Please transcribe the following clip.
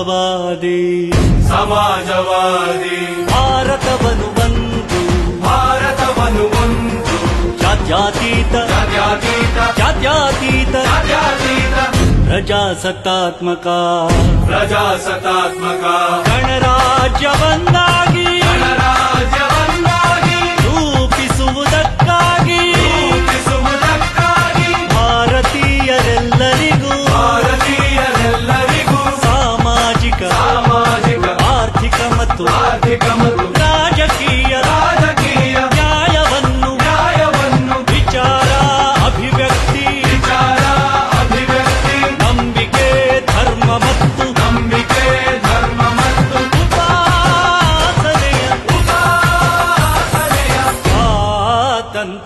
ಸಮಾಜವಾದಿ ಸಮಾಜವಾದಿ ಭಾರತವನ್ನು ಒಂದು ಭಾರತವನ್ನು ಒಂದು ಜಾತ್ಯತೀತ ಜಾತ್ಯತೀತ ಜಾತ್ಯತೀತ ಜಾತ್ಯತೀತ ಪ್ರಜಾಸತ್ತಾತ್ಮಕ ಪ್ರಜಾಸತ್ತಾತ್ಮಕ